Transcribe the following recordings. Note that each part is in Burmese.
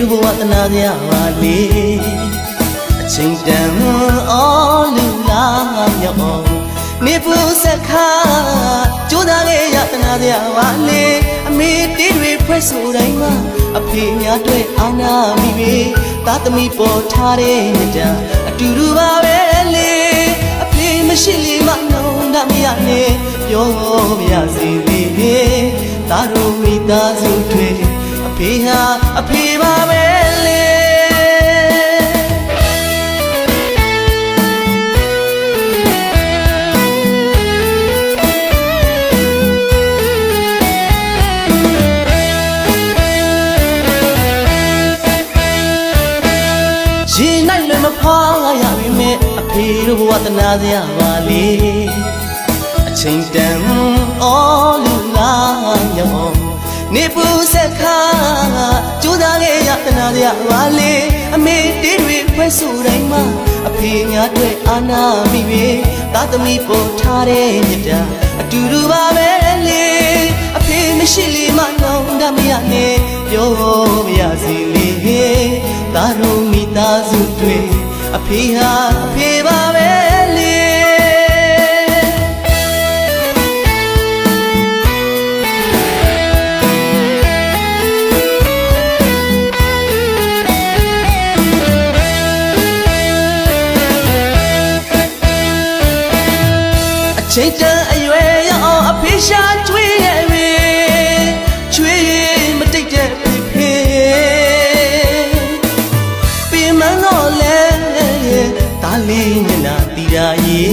တို့ဘဝတနာစရာပါလေအချိန်တန်အော်လူလာမြောက်နေပူစခါကြိုးစားခဲ့ရတနာစရာပါလေအမေတေးတွေဖွဲ့ဆိုတိုင်းမှာအဖေများတွေ့အောင်နာမိပြီသားသမီးပေါ်ထားတဲ့မြတ်တာအတူတူပါပဲလေအဖေမရှိလေမနှုံးတမရနဲ့ပြောမရစေလေသားတို့မိသားစုတွေအ ဖေဟာအဖေပါပဲလေရေနိုင်လွယ်မဖားရပြီမဲ့အဖေတို့ဘဝတနာစရာပါလေအချိန်တန်အော်လူလာရော နေပူဆက်ခါကြိုးစားခဲ့ရတနာစရာပါလေအမေတေးတွေဖွဲ့ဆိုတိုင်းမှာအဖေများတွေ့အာနာမိပြီသားသမီးပေါ်ထားတဲ့မြတ်တာအတူတူပါပဲလေအဖေမရှိလေမနှောင်းတမရနဲ့ပြောမရစီလေသားတို့မိသားစုတွေအဖေဟာအဖေ ချိန်တန်အရွယ်ရအောင်အဖေရှာကျွေးရဲ့ရေကျွေးမတိတ်တဲ့ဖေဖေပြင်မတော့လဲတားလေးမျက်နှာတီရာရေ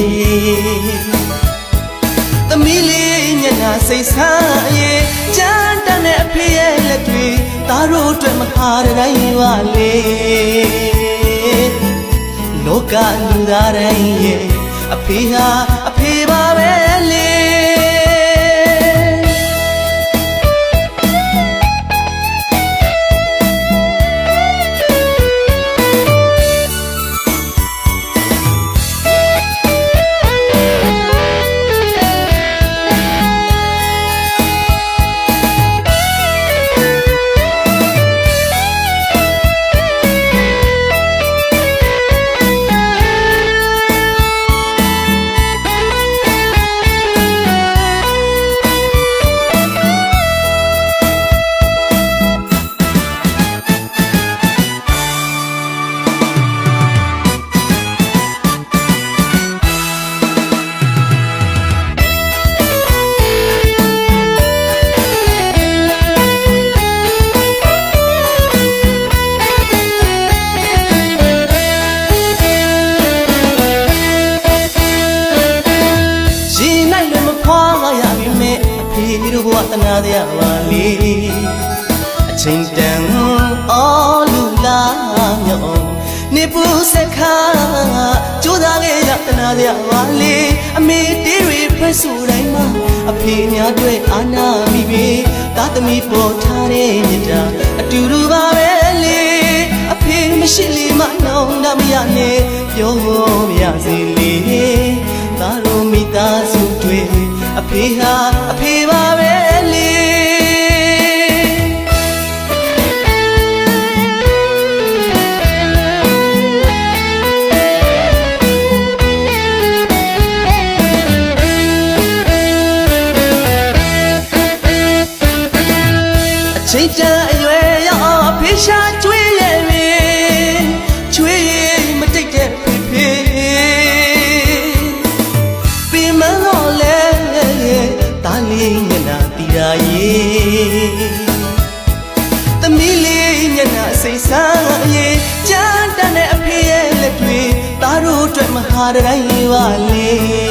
သမီးလေးမျက်နှာစိတ်ဆန်းရေကြမ်းတမ်းတဲ့အဖေရဲ့လက်တွေသားတို့အတွက်မခါတိုင်းပါလေလောကလူသားတိုင်းရဲ့အဖေဟာ ဘဝတနာစရာပါလေအချိန်တန်အော်လူလာမြောက်နေပူစခါကြိုးစားခဲ့ရတနာစရာပါလေအမေတေးတွေဖွဲ့ဆိုတိုင်းမှာအဖေများတွေ့အာနာမိပြီသားသမီးပေါ်ထားတဲ့မြတ်တာအတူတူပါပဲလေအဖေမရှိလေမနှောင်းတမရနဲ့ပြောမရစေလေသားတို့မိသားစုတွေအဖေဟာ အချိန်တန်အရွယ်ရအောင်အဖေရှာကျွေးရဲ့ရေကျွေးမတိတ်တဲ့ဖေဖေပြင်မလို့လဲတားလေးမျက်နှာတီရာရေသမီးလေးမျက်နှာစိတ်ဆန်းရေကြမ်းတမ်းတဲ့အဖေရဲ့လက်တွေသားတို့အတွက်မဟာတိုင်းပါလေ